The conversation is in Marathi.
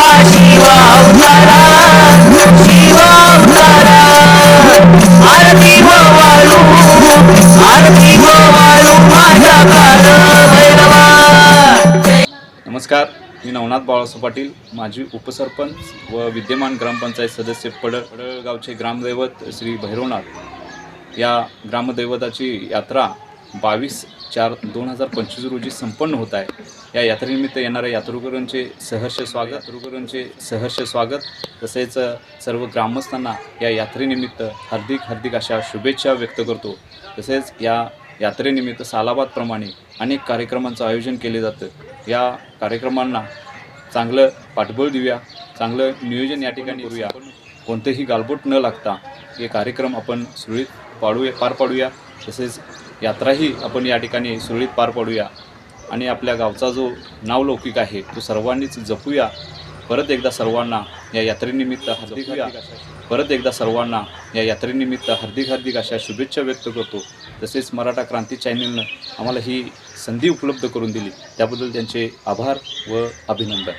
शिवा शिवा आरती आरती माझ्या काल भैरवा नमस्कार मी नवनाथ बाळासाहेब पाटील माजी उपसरपंच व विद्यमान ग्रामपंचायत सदस्य पड पडळगावचे ग्रामदैवत श्री भैरवनाथ. या ग्रामदैवताची यात्रा बावीस चार दोन हजार पंचवीस रोजी संपन्न होत आहे. या यात्रेनिमित्त येणाऱ्या यात्रेकरूंचे सहर्ष स्वागत यात्रेकरूंचे सहर्ष स्वागत. तसेच सर्व ग्रामस्थांना या यात्रेनिमित्त हार्दिक हार्दिक अशा शुभेच्छा व्यक्त करतो. तसेच या यात्रेनिमित्त सालाबादप्रमाणे अनेक कार्यक्रमांचं आयोजन केले जातं. या कार्यक्रमांना चांगलं पाठबळ देऊया चांगलं नियोजन या ठिकाणी करूया कोणतेही गालबोट न लागता हे कार्यक्रम आपण सुरळीत पाडूया पार पाडूया. तसेच यात्राही आपण या ठिकाणी सुरळीत पार पाडूया. आणि आपल्या गावचा जो नावलौकिक आहे तो सर्वांनीच जपूया. परत एकदा सर्वांना या यात्रेनिमित्त हार्दिक परत एकदा सर्वांना या यात्रेनिमित्त हार्दिक हार्दिक अशा शुभेच्छा व्यक्त करतो. तसेच मराठा क्रांती चॅनलनं आम्हाला ही संधी उपलब्ध करून दिली. त्याबद्दल त्यांचे आभार व अभिनंदन.